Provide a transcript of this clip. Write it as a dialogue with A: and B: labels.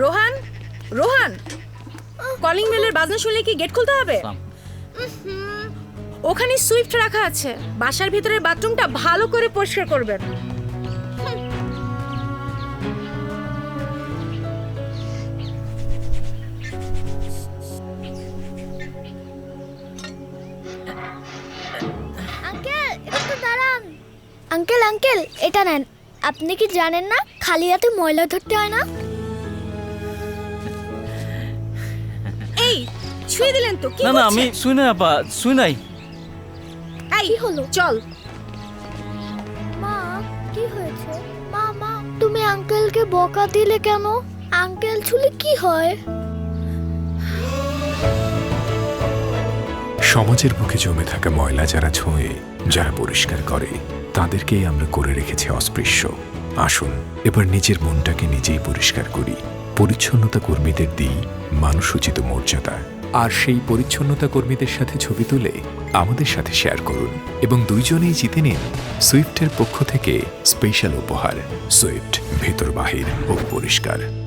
A: Rohan? Rohan? Calling বেলের বাজনা শুনলে কি গেট খুলতে হবে? ওখানে সুইফট রাখা আছে। বাসার ভিতরে বাথরুমটা ভালো করে পরিষ্কার করবেন।
B: আঙ্কেল আঙ্কেল এটা নেন। আপনি কি জানেন না খালি হাতে ময়লা ধরতে হয় না?
A: এই ছুঁয়ে দিলেন তো কি
C: না না
A: হচ্ছে?
C: আমি শুই আপা শুই নাই।
A: এই
B: কি হলো?
A: চল।
B: মা কি হয়েছে? মা মা তুমি আঙ্কেলকে বকা দিলে কেন? আঙ্কেল ছুলে কি হয়?
D: সমাজের বুকে জমে থাকা ময়লা যারা ছোঁয়ে যারা পরিষ্কার করে তাদেরকেই আমরা করে রেখেছি অস্পৃশ্য। আসুন এবার নিজের মনটাকে নিজেই পরিষ্কার করি। পরিচ্ছন্নতা কর্মীদের দিই মানুষোচিত মর্যাদা। আর সেই পরিচ্ছন্নতা কর্মীদের সাথে ছবি তুলে আমাদের সাথে শেয়ার করুন এবং দুইজনেই জিতে নিন সুইফটের পক্ষ থেকে স্পেশাল উপহার, সুইফট ভেতর বাহির ও পরিষ্কার।